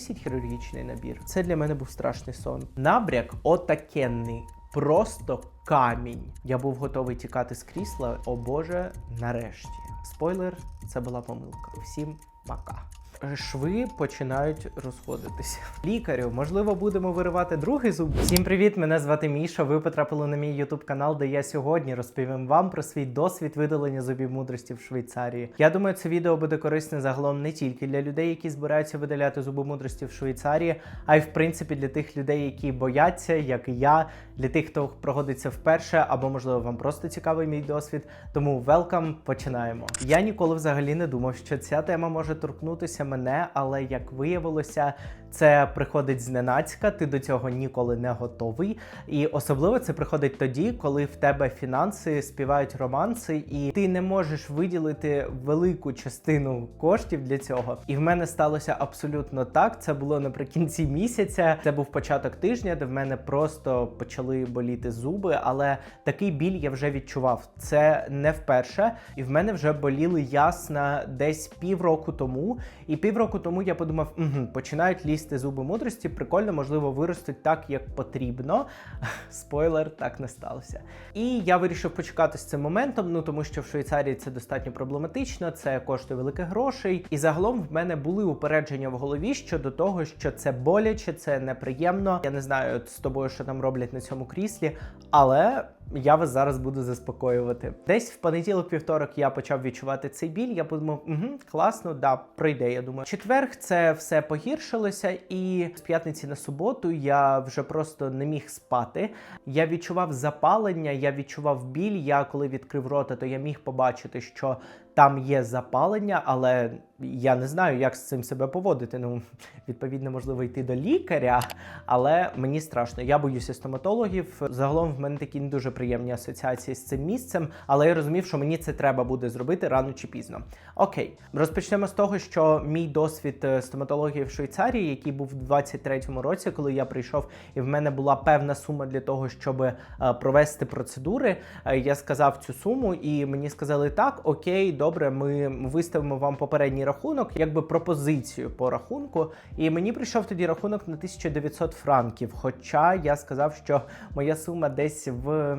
Принесіть хірургічний набір. Це для мене був страшний сон. Набряк отакенний. Просто камінь. Я був готовий тікати з крісла. О Боже, нарешті. Спойлер, це була помилка. Всім пока. Шви починають розходитися. Лікарю, можливо, будемо виривати другий зуб. Всім привіт! Мене звати Міша. Ви потрапили на мій ютуб канал, де я сьогодні розповім вам про свій досвід видалення зубів мудрості в Швейцарії. Я думаю, це відео буде корисне загалом не тільки для людей, які збираються видаляти зуби мудрості в Швейцарії, а й в принципі для тих людей, які бояться, як і я, для тих, хто проходиться вперше, або можливо вам просто цікавий мій досвід. Тому велкам, починаємо. Я ніколи взагалі не думав, що ця тема може торкнутися мене, але як виявилося, це приходить зненацька, ти до цього ніколи не готовий. І особливо це приходить тоді, коли в тебе фінанси співають романси, і ти не можеш виділити велику частину коштів для цього. І в мене сталося абсолютно так. Це було наприкінці місяця. Це був початок тижня, де в мене просто почали боліти зуби, але такий біль я вже відчував. Це не вперше, і в мене вже боліли ясна десь півроку тому. І півроку тому я подумав, угу, починають лізти зуби мудрості. Прикольно, можливо, виростуть так, як потрібно. Спойлер, так не сталося. І я вирішив почекати з цим моментом. Ну тому що в Швейцарії це достатньо проблематично, це коштує великих грошей. І загалом в мене були упередження в голові щодо того, що це боляче, це неприємно. Я не знаю з тобою, що там роблять на цьому кріслі, але. Я вас зараз буду заспокоювати. Десь в понеділок, вівторок я почав відчувати цей біль. Я подумав, угу, класно, да, пройде. Я думаю, четверг це все погіршилося, і з п'ятниці на суботу я вже просто не міг спати. Я відчував запалення, я відчував біль. Я коли відкрив рота, то я міг побачити, що там є запалення, але я не знаю, як з цим себе поводити. Ну, відповідно, можливо, йти до лікаря, але мені страшно. Я боюся стоматологів. Загалом в мене такі не дуже приємні асоціації з цим місцем, але я розумів, що мені це треба буде зробити рано чи пізно. Окей, розпочнемо з того, що мій досвід е, стоматології в Швейцарії, який був в 23-му році, коли я прийшов, і в мене була певна сума для того, щоб е, провести процедури. Е, Я сказав цю суму, і мені сказали так, окей, добре, ми виставимо вам попередній рахунок, якби пропозицію по рахунку. І мені прийшов тоді рахунок на 1900 франків. Хоча я сказав, що моя сума десь в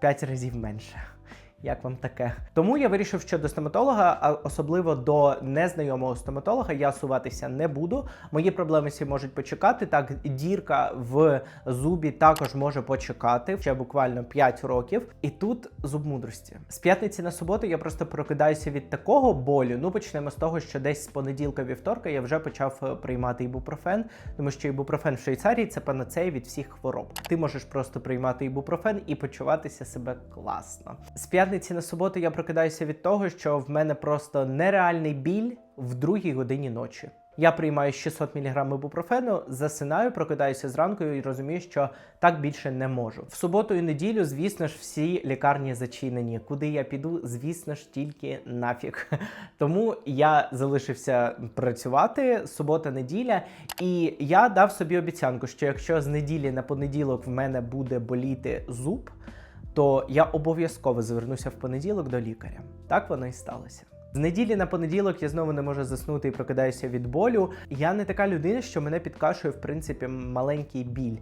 5 разів менше. Як вам таке? Тому я вирішив, що до стоматолога, а особливо до незнайомого стоматолога, я суватися не буду. Мої проблеми всі можуть почекати. Так, дірка в зубі також може почекати ще буквально 5 років. І тут зуб мудрості. З п'ятниці на суботу я просто прокидаюся від такого болю. Ну почнемо з того, що десь з понеділка вівторка я вже почав е, приймати ібупрофен, тому що ібупрофен в Швейцарії це панацея від всіх хвороб. Ти можеш просто приймати ібупрофен і почуватися себе класно. З п'ятниці на суботу я прокидаюся від того, що в мене просто нереальний біль в другій годині ночі. Я приймаю 600 мг ібупрофену, засинаю, прокидаюся зранку і розумію, що так більше не можу. В суботу і неділю, звісно ж, всі лікарні зачинені. Куди я піду, звісно ж, тільки нафіг. Тому я залишився працювати субота, неділя, і я дав собі обіцянку, що якщо з неділі на понеділок в мене буде боліти зуб, то я обов'язково звернуся в понеділок до лікаря. Так воно і сталося. З неділі на понеділок я знову не можу заснути і прокидаюся від болю. Я не така людина, що мене підкашує, в принципі, маленький біль.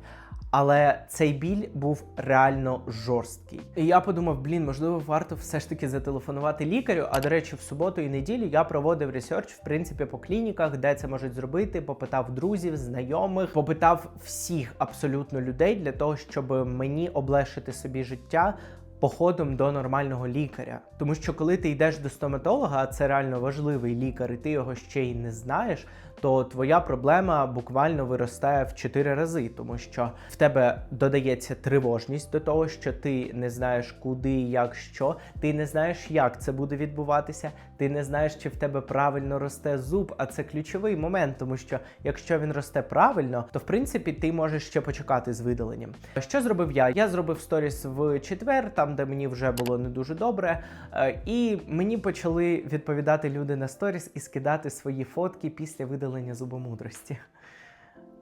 Але цей біль був реально жорсткий. І я подумав, блін, можливо, варто все ж таки зателефонувати лікарю. А до речі, в суботу і неділю я проводив ресерч, в принципі, по клініках, де це можуть зробити. Попитав друзів, знайомих, попитав всіх абсолютно людей для того, щоб мені облегшити собі життя. Походом до нормального лікаря, тому що коли ти йдеш до стоматолога, а це реально важливий лікар, і ти його ще й не знаєш, то твоя проблема буквально виростає в 4 рази, тому що в тебе додається тривожність до того, що ти не знаєш куди, як що, ти не знаєш, як це буде відбуватися. Ти не знаєш, чи в тебе правильно росте зуб, а це ключовий момент, тому що якщо він росте правильно, то в принципі ти можеш ще почекати з видаленням. Що зробив я? Я зробив сторіс в четвер, там де мені вже було не дуже добре, е, і мені почали відповідати люди на сторіс і скидати свої фотки після видалення зубомудрості.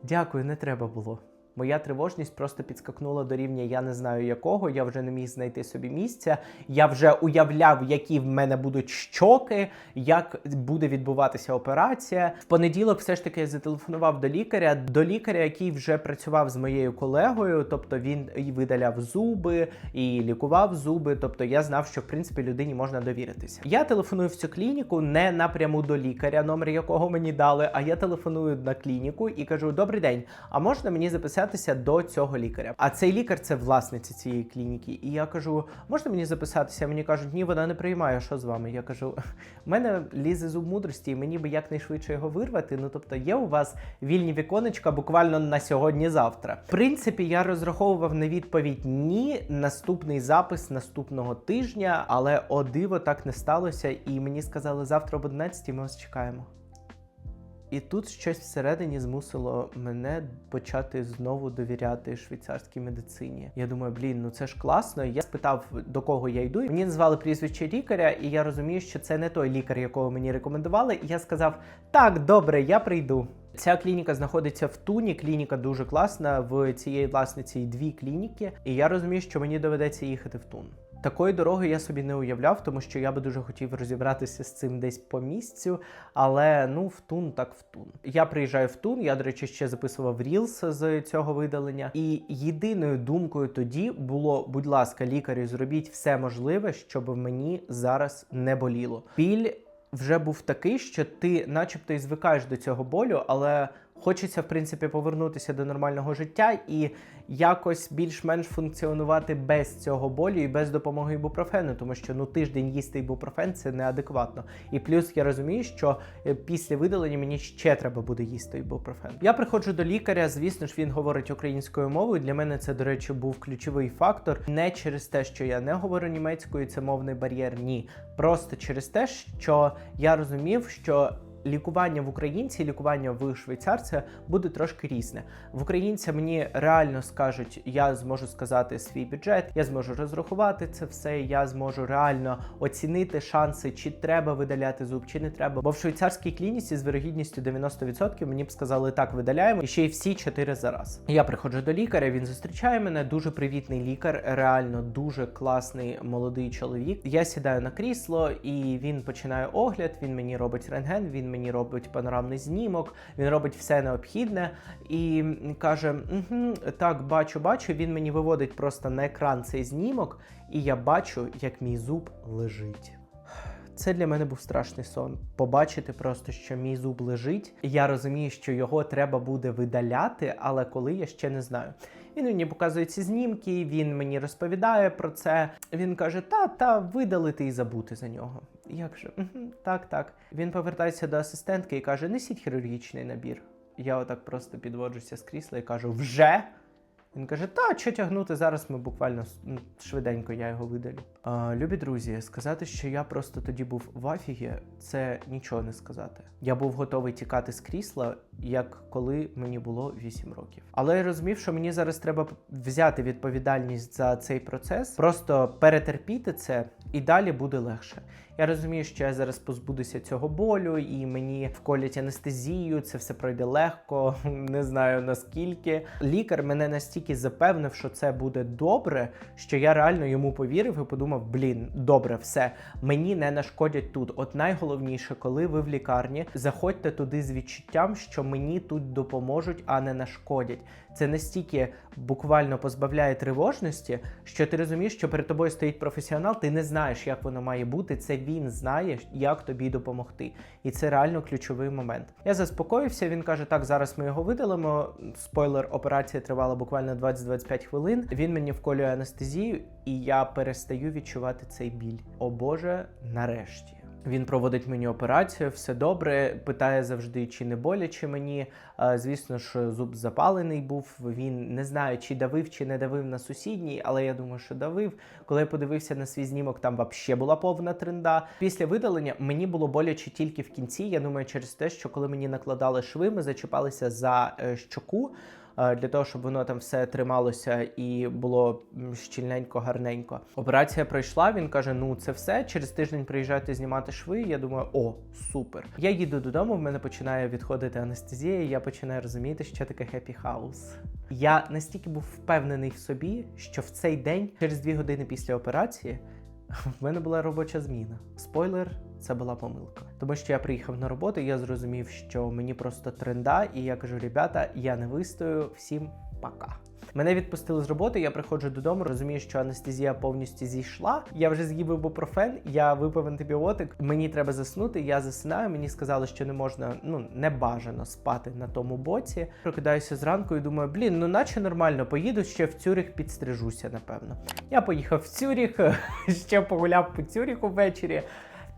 Дякую, не треба було. Моя тривожність просто підскакнула до рівня я не знаю якого. Я вже не міг знайти собі місця. Я вже уявляв, які в мене будуть щоки, як буде відбуватися операція. В понеділок все ж таки я зателефонував до лікаря, до лікаря, який вже працював з моєю колегою. Тобто він і видаляв зуби, і лікував зуби. Тобто я знав, що в принципі людині можна довіритися. Я телефоную в цю клініку не напряму до лікаря, номер якого мені дали. А я телефоную на клініку і кажу: Добрий день, а можна мені записатися до цього лікаря? А цей лікар це власниця цієї клініки. І я кажу: можна мені записатися? Мені кажуть, ні, вона не приймає. Що з вами? Я кажу, в мене лізе зуб мудрості, і мені би якнайшвидше його вирвати. Ну тобто, є у вас вільні віконечка буквально на сьогодні-завтра. В принципі, я розраховував на відповідь ні. Наступний запис наступного тижня, але о диво так не сталося. І мені сказали, завтра об 11 ми вас чекаємо. І тут щось всередині змусило мене почати знову довіряти швейцарській медицині. Я думаю, блін, ну це ж класно. Я спитав, до кого я йду. Мені назвали прізвище лікаря, і я розумію, що це не той лікар, якого мені рекомендували. І я сказав: так, добре, я прийду. Ця клініка знаходиться в Туні. Клініка дуже класна. В цієї власниці дві клініки, і я розумію, що мені доведеться їхати в Тун. Такої дороги я собі не уявляв, тому що я би дуже хотів розібратися з цим десь по місцю. Але ну в Тун так в Тун. Я приїжджаю в Тун. Я, до речі, ще записував Рілс з цього видалення. І єдиною думкою тоді було: будь ласка, лікарю, зробіть все можливе, щоб мені зараз не боліло. Біль вже був такий, що ти, начебто, і звикаєш до цього болю, але хочеться, в принципі, повернутися до нормального життя і якось більш-менш функціонувати без цього болю і без допомоги ібупрофену, тому що ну тиждень їсти ібупрофен це неадекватно. І плюс я розумію, що е, після видалення мені ще треба буде їсти ібупрофен. Я приходжу до лікаря. Звісно ж, він говорить українською мовою. Для мене це, до речі, був ключовий фактор. Не через те, що я не говорю німецькою, це мовний бар'єр. Ні, просто через те, що я розумів, що лікування в українці, і лікування в швейцарця буде трошки різне. В українця мені реально скажуть, я зможу сказати свій бюджет, я зможу розрахувати це все. Я зможу реально оцінити шанси, чи треба видаляти зуб, чи не треба. Бо в швейцарській клініці з вирогідністю 90% мені б сказали так, видаляємо і ще й всі чотири за раз. Я приходжу до лікаря. Він зустрічає мене. Дуже привітний лікар, реально дуже класний молодий чоловік. Я сідаю на крісло, і він починає огляд. Він мені робить рентген. Він мені робить панорамний знімок, він робить все необхідне і каже: угу, так, бачу, бачу. Він мені виводить просто на екран цей знімок, і я бачу, як мій зуб лежить. Це для мене був страшний сон. Побачити просто, що мій зуб лежить. Я розумію, що його треба буде видаляти, але коли я ще не знаю. Він мені показує ці знімки, він мені розповідає про це. Він каже: Та, та, видалити і забути за нього. Як угу, так, так. Він повертається до асистентки і каже: несіть хірургічний набір. Я отак просто підводжуся з крісла і кажу, вже. Він каже: Та, що тягнути зараз ми буквально ну, швиденько я його видалю. А, любі друзі, сказати, що я просто тоді був в афігі, це нічого не сказати. Я був готовий тікати з крісла, як коли мені було 8 років. Але я розумів, що мені зараз треба взяти відповідальність за цей процес, просто перетерпіти це, і далі буде легше. Я розумію, що я зараз позбудуся цього болю, і мені вколять анестезію. Це все пройде легко, не знаю наскільки. Лікар мене настільки запевнив, що це буде добре, що я реально йому повірив і подумав: блін, добре, все мені не нашкодять тут. От найголовніше, коли ви в лікарні, заходьте туди з відчуттям, що мені тут допоможуть, а не нашкодять. Це настільки буквально позбавляє тривожності, що ти розумієш, що перед тобою стоїть професіонал, ти не знаєш, як воно має бути. Це він знає, як тобі допомогти. І це реально ключовий момент. Я заспокоївся. Він каже: Так, зараз ми його видалимо. Спойлер, операція тривала буквально 20-25 хвилин. Він мені вколює анестезію, і я перестаю відчувати цей біль. О Боже, нарешті. Він проводить мені операцію, все добре. Питає завжди, чи не боляче мені. Е, Звісно ж, зуб запалений був. Він не знаю, чи давив, чи не давив на сусідній, але я думаю, що давив. Коли я подивився на свій знімок, там взагалі була повна тренда. Після видалення мені було боляче тільки в кінці. Я думаю, через те, що коли мені накладали шви, ми зачіпалися за е, щоку. Для того, щоб воно там все трималося і було щільненько, гарненько. Операція пройшла. Він каже: Ну, це все. Через тиждень приїжджайте знімати шви. Я думаю, о, супер. Я їду додому. В мене починає відходити анестезія. Я починаю розуміти, що таке хеппі хаус. Я настільки був впевнений в собі, що в цей день, через дві години після операції, в мене була робоча зміна. Спойлер, це була помилка. Тому що я приїхав на роботу, я зрозумів, що мені просто тренда, і я кажу: ребята, я не вистою, всім пока. Мене відпустили з роботи, я приходжу додому, розумію, що анестезія повністю зійшла. Я вже з'їв ібупрофен, я випив антибіотик. Мені треба заснути. Я засинаю. Мені сказали, що не можна, ну не бажано спати на тому боці. Прокидаюся зранку і думаю, блін, ну наче нормально, поїду ще в Цюрих, підстрижуся, напевно. Я поїхав в Цюріх, ще погуляв по Цюріху ввечері.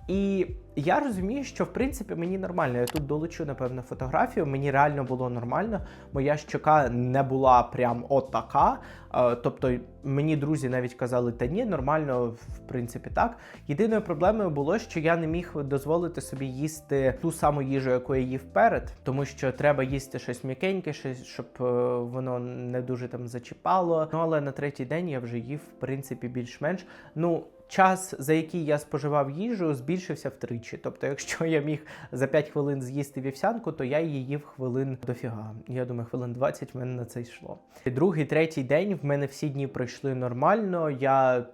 І я розумію, що в принципі мені нормально. Я тут долучу, напевно, фотографію. Мені реально було нормально. Моя щока не була прям отака. Е, Тобто, мені друзі навіть казали, та ні, нормально, в принципі, так. Єдиною проблемою було, що я не міг дозволити собі їсти ту саму їжу, яку я їв перед, тому що треба їсти щось м'якеньке, щось, щоб е, воно не дуже там зачіпало. Ну але на третій день я вже їв, в принципі, більш-менш. Ну. Час, за який я споживав їжу, збільшився втричі. Тобто, якщо я міг за 5 хвилин з'їсти вівсянку, то я її їв хвилин дофіга. Я думаю, хвилин 20 в мене на це йшло. Другий, третій день в мене всі дні пройшли нормально. Я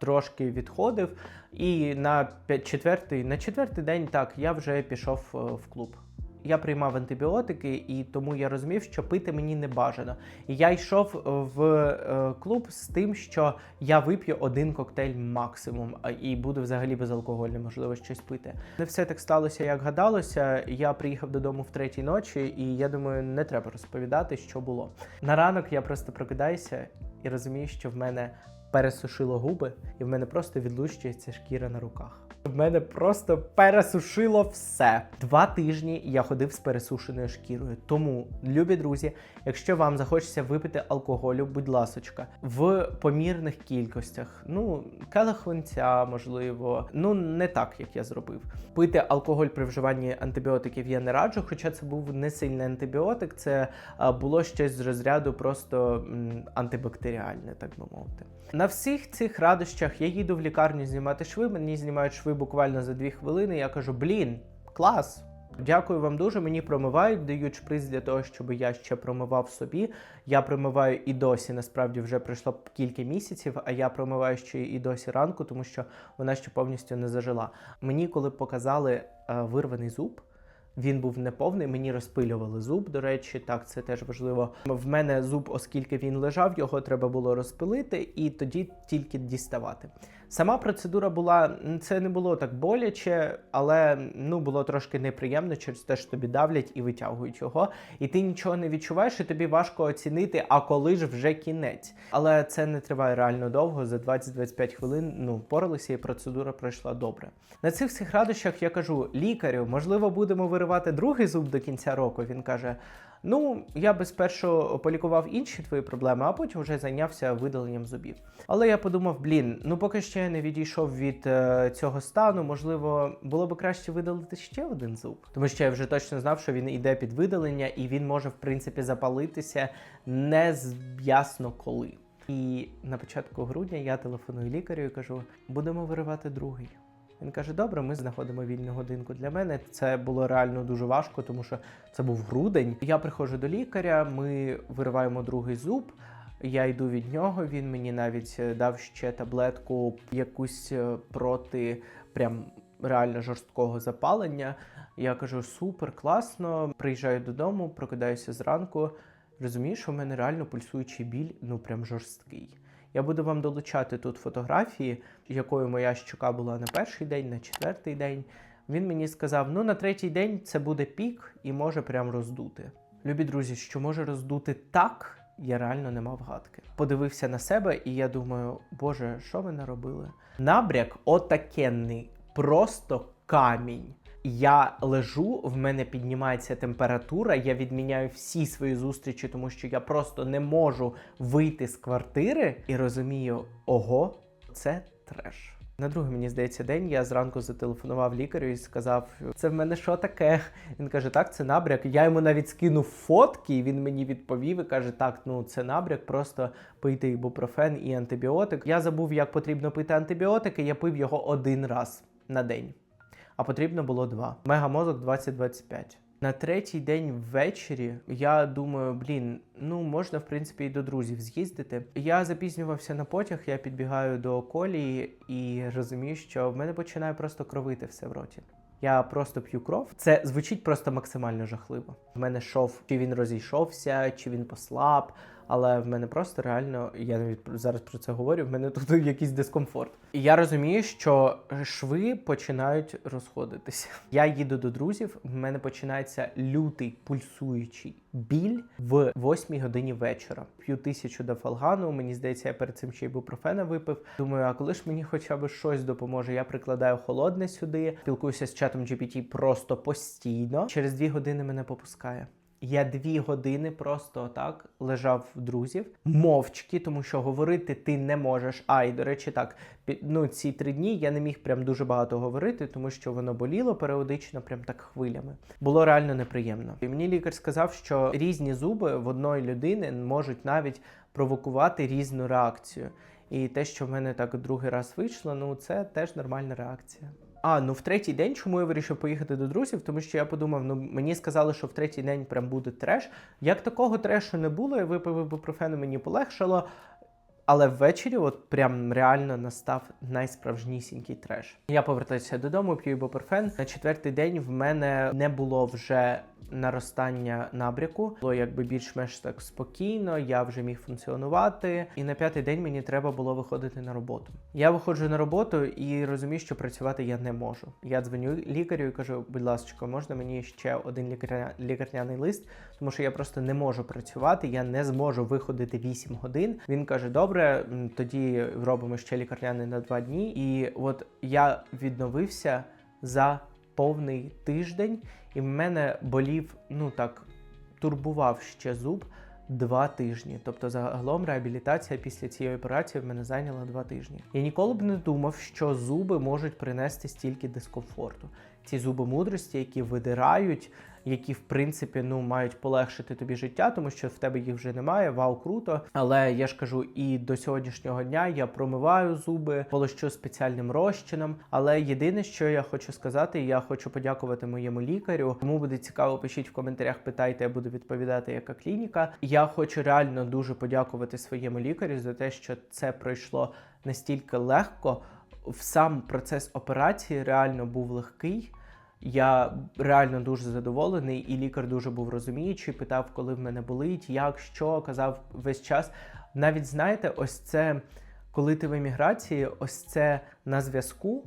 трошки відходив, і на четвертий, на четвертий день так я вже пішов е, в клуб. Я приймав антибіотики, і тому я розумів, що пити мені не бажано. І я йшов в е, клуб з тим, що я вип'ю один коктейль максимум, і буду взагалі безалкогольним, можливо, щось пити. Не все так сталося, як гадалося. Я приїхав додому в третій ночі, і я думаю, не треба розповідати, що було. На ранок я просто прокидаюся і розумію, що в мене пересушило губи, і в мене просто відлущується шкіра на руках. В мене просто пересушило все. Два тижні я ходив з пересушеною шкірою. Тому, любі друзі, якщо вам захочеться випити алкоголю, будь ласочка, в помірних кількостях. Ну, келих винця, можливо, ну не так, як я зробив. Пити алкоголь при вживанні антибіотиків я не раджу, хоча це був не сильний антибіотик, це а, було щось з розряду просто антибактеріальне, так би мовити. На всіх цих радощах я їду в лікарню знімати шви. Мені знімають шви буквально за дві хвилини. Я кажу: блін, клас! Дякую вам дуже. Мені промивають, дають шприц для того, щоб я ще промивав собі. Я промиваю і досі. Насправді вже пройшло кілька місяців, а я промиваю ще і досі ранку, тому що вона ще повністю не зажила. Мені, коли показали е, вирваний зуб. Він був неповний, мені розпилювали зуб. До речі, так це теж важливо. В мене зуб, оскільки він лежав, його треба було розпилити і тоді тільки діставати. Сама процедура була це не було так боляче, але ну було трошки неприємно через те, що тобі давлять і витягують його. І ти нічого не відчуваєш, і тобі важко оцінити, а коли ж вже кінець. Але це не триває реально довго. За 20-25 хвилин ну поралися, і процедура пройшла добре. На цих всіх радощах я кажу: лікарю, можливо, будемо виривати другий зуб до кінця року. Він каже: Ну, я би спершу полікував інші твої проблеми, а потім вже зайнявся видаленням зубів. Але я подумав: блін, ну поки ще я не відійшов від е, цього стану, можливо, було б краще видалити ще один зуб. Тому що я вже точно знав, що він йде під видалення, і він може, в принципі, запалитися не ясно коли. І на початку грудня я телефоную лікарю і кажу: будемо виривати другий. Він каже: Добре, ми знаходимо вільну годинку для мене. Це було реально дуже важко, тому що це був грудень. Я приходжу до лікаря, ми вириваємо другий зуб. Я йду від нього. Він мені навіть е, дав ще таблетку, якусь е, проти прям реально жорсткого запалення. Я кажу: супер, класно. Приїжджаю додому, прокидаюся зранку. Розумію, що в мене реально пульсуючий біль, ну прям жорсткий. Я буду вам долучати тут фотографії, якою моя щока була на перший день, на четвертий день. Він мені сказав: ну на третій день це буде пік і може прям роздути. Любі друзі, що може роздути так, я реально не мав гадки. Подивився на себе, і я думаю, боже, що ви наробили? Набряк отакенний, просто камінь. Я лежу, в мене піднімається температура, я відміняю всі свої зустрічі, тому що я просто не можу вийти з квартири і розумію, ого, це треш. На другий, мені здається, день я зранку зателефонував лікарю і сказав: це в мене що таке? Він каже: Так, це набряк. Я йому навіть скинув фотки, і він мені відповів і каже: Так, ну це набряк, просто пийте ібупрофен і антибіотик. Я забув, як потрібно пити антибіотики. Я пив його один раз на день, а потрібно було два. Мегамозок 2025. На третій день ввечері я думаю, блін, ну можна в принципі і до друзів з'їздити. Я запізнювався на потяг, я підбігаю до колії і розумію, що в мене починає просто кровити все в роті. Я просто п'ю кров. Це звучить просто максимально жахливо. В мене шов, чи він розійшовся, чи він послаб. Але в мене просто реально, я навіть зараз про це говорю. В мене тут якийсь дискомфорт. І я розумію, що шви починають розходитися. Я їду до друзів. В мене починається лютий пульсуючий біль в 8 годині вечора. П'ю тисячу дофалгану. Мені здається, я перед цим ще й бупрофена випив. Думаю, а коли ж мені хоча б щось допоможе? Я прикладаю холодне сюди, спілкуюся з чатом GPT просто постійно. Через дві години мене попускає. Я дві години просто так лежав в друзів, мовчки, тому що говорити ти не можеш. А і до речі, так ну ці три дні я не міг прям дуже багато говорити, тому що воно боліло періодично, прям так хвилями. Було реально неприємно. І мені лікар сказав, що різні зуби в одної людини можуть навіть провокувати різну реакцію. І те, що в мене так другий раз вийшло, ну це теж нормальна реакція. А, ну в третій день, чому я вирішив поїхати до друзів? Тому що я подумав, ну мені сказали, що в третій день прям буде треш. Як такого трешу не було, я випив ібупрофену, мені полегшало. Але ввечері, от прям реально настав найсправжнісінький треш. Я повертаюся додому, п'ю ібупрофен. На четвертий день в мене не було вже наростання набряку. Було якби більш-менш так спокійно, я вже міг функціонувати. І на п'ятий день мені треба було виходити на роботу. Я виходжу на роботу і розумію, що працювати я не можу. Я дзвоню лікарю і кажу, будь ласка, можна мені ще один лікарня... лікарняний лист, тому що я просто не можу працювати, я не зможу виходити 8 годин. Він каже: Добре, тоді робимо ще лікарняний на 2 дні. І от я відновився за повний тиждень, і в мене болів, ну так, турбував ще зуб. Два тижні, тобто загалом реабілітація після цієї операції в мене зайняла два тижні. Я ніколи б не думав, що зуби можуть принести стільки дискомфорту. Ці зуби мудрості, які видирають, які в принципі ну мають полегшити тобі життя, тому що в тебе їх вже немає. Вау, круто. Але я ж кажу, і до сьогоднішнього дня я промиваю зуби, полощу спеціальним розчином. Але єдине, що я хочу сказати, я хочу подякувати моєму лікарю. Кому буде цікаво, пишіть в коментарях, питайте, я буду відповідати, яка клініка. Я хочу реально дуже подякувати своєму лікарю за те, що це пройшло настільки легко. В сам процес операції реально був легкий. Я реально дуже задоволений, і лікар дуже був розуміючий, питав, коли в мене болить, як, що, казав весь час. Навіть знаєте, ось це, коли ти в еміграції, ось це на зв'язку.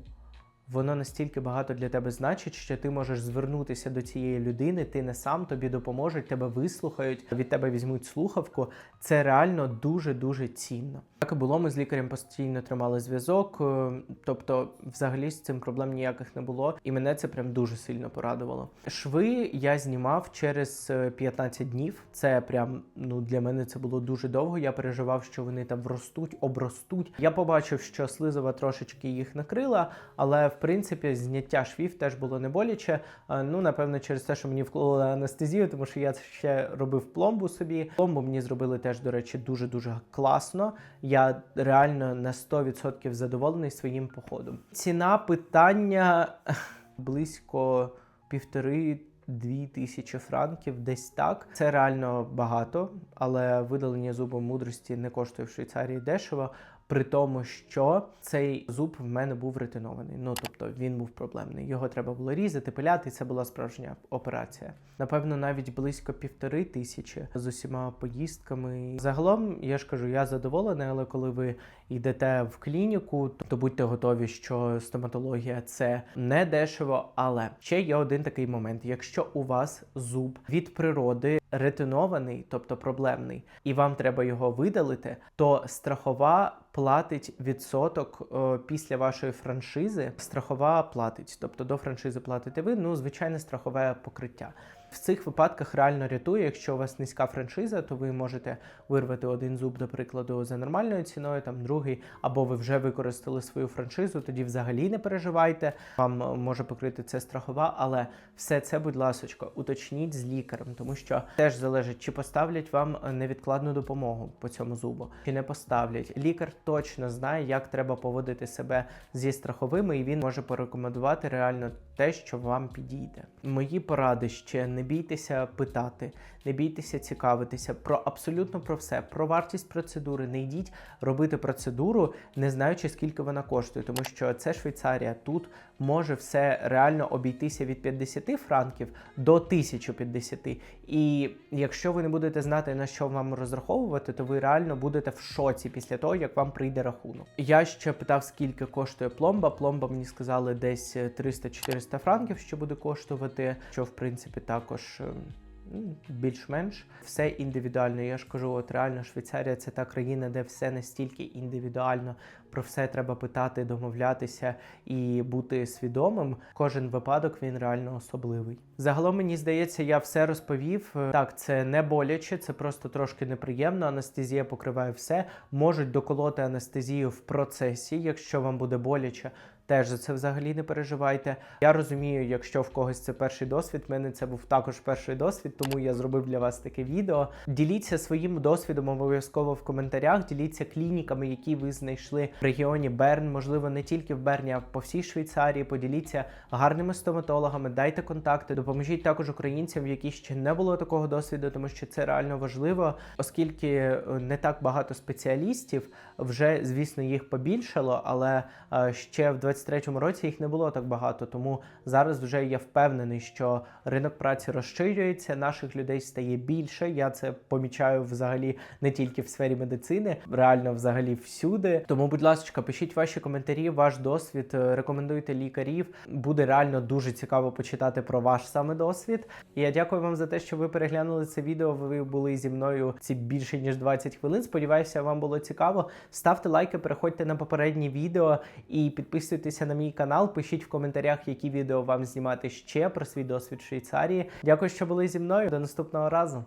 Воно настільки багато для тебе значить, що ти можеш звернутися до цієї людини, ти не сам тобі допоможуть, тебе вислухають, від тебе візьмуть слухавку. Це реально дуже дуже цінно. Так і було. Ми з лікарем постійно тримали зв'язок. е, Тобто, взагалі з цим проблем ніяких не було, і мене це прям дуже сильно порадувало. Шви я знімав через е, 15 днів. Це прям ну для мене це було дуже довго. Я переживав, що вони там вростуть, обростуть. Я побачив, що слизова трошечки їх накрила, але в принципі зняття швів теж було не боляче. Е, Ну напевно, через те, що мені вкололи анестезію, тому що я ще робив пломбу собі. Пломбу мені зробили теж, до речі, дуже дуже класно. Я реально на 100% задоволений своїм походом. Ціна питання близько півтори. Дві тисячі франків, десь так. Це реально багато, але видалення зубу мудрості не коштує в Швейцарії дешево. При тому, що цей зуб в мене був ретинований. Ну тобто він був проблемний. Його треба було різати, пиляти. і Це була справжня операція. Напевно, навіть близько півтори тисячі з усіма поїздками. Загалом, я ж кажу, я задоволений, але коли ви йдете в клініку, то будьте готові, що стоматологія це не дешево. Але ще є один такий момент: якщо у вас зуб від природи ретинований, тобто проблемний, і вам треба його видалити, то страхова платить відсоток е, після вашої франшизи. Страхова платить, тобто до франшизи платите ви. Ну, звичайне страхове покриття. В цих випадках реально рятує, якщо у вас низька франшиза, то ви можете вирвати один зуб, до прикладу, за нормальною ціною, там другий, або ви вже використали свою франшизу, тоді взагалі не переживайте. Вам е, може покрити це страхова, але все це, будь ласочка, уточніть з лікарем, тому що теж залежить, чи поставлять вам е, невідкладну допомогу по цьому зубу, чи не поставлять. Лікар точно знає, як треба поводити себе зі страховими, і він може порекомендувати реально те, що вам підійде. Мої поради ще не бійтеся питати, не бійтеся цікавитися про абсолютно про все, про вартість процедури. Не йдіть робити процедуру, не знаючи скільки вона коштує, тому що це Швейцарія. Тут може все реально обійтися від 50 франків до 1050. І якщо ви не будете знати на що вам розраховувати, то ви реально будете в шоці після того, як вам прийде рахунок. Я ще питав, скільки коштує пломба. Пломба мені сказали десь 300-400 франків, що буде коштувати, що в принципі також. ем, Більш-менш все індивідуально. Я ж кажу, от реально Швейцарія це та країна, де все настільки індивідуально. Про все треба питати, домовлятися і бути свідомим. Кожен випадок він реально особливий. Загалом мені здається, я все розповів. Е, Так, це не боляче, це просто трошки неприємно. Анестезія покриває все. Можуть доколоти анестезію в процесі, якщо вам буде боляче. Теж за це взагалі не переживайте. Я розумію, якщо в когось це перший досвід. в мене це був також перший досвід, тому я зробив для вас таке відео. Діліться своїм досвідом обов'язково в коментарях. Діліться клініками, які ви знайшли в регіоні Берн. Можливо, не тільки в Берні, а по всій Швейцарії. Поділіться гарними стоматологами, дайте контакти, допоможіть також українцям, яких ще не було такого досвіду, тому що це реально важливо, оскільки е, не так багато спеціалістів. Вже звісно їх побільшало, але е, ще в 23-му році їх не було так багато. Тому зараз вже я впевнений, що ринок праці розширюється, наших людей стає більше. Я це помічаю взагалі не тільки в сфері медицини, реально взагалі всюди. Тому, будь ласка, пишіть ваші коментарі, ваш досвід, е, рекомендуйте лікарів. Буде реально дуже цікаво почитати про ваш саме досвід. І я дякую вам за те, що ви переглянули це відео. Ви були зі мною ці більше ніж 20 хвилин. Сподіваюся, вам було цікаво. Ставте лайки, переходьте на попередні відео і підписуйтеся на мій канал. Пишіть в коментарях, які відео вам знімати ще про свій досвід Швейцарії. Дякую, що були зі мною. До наступного разу.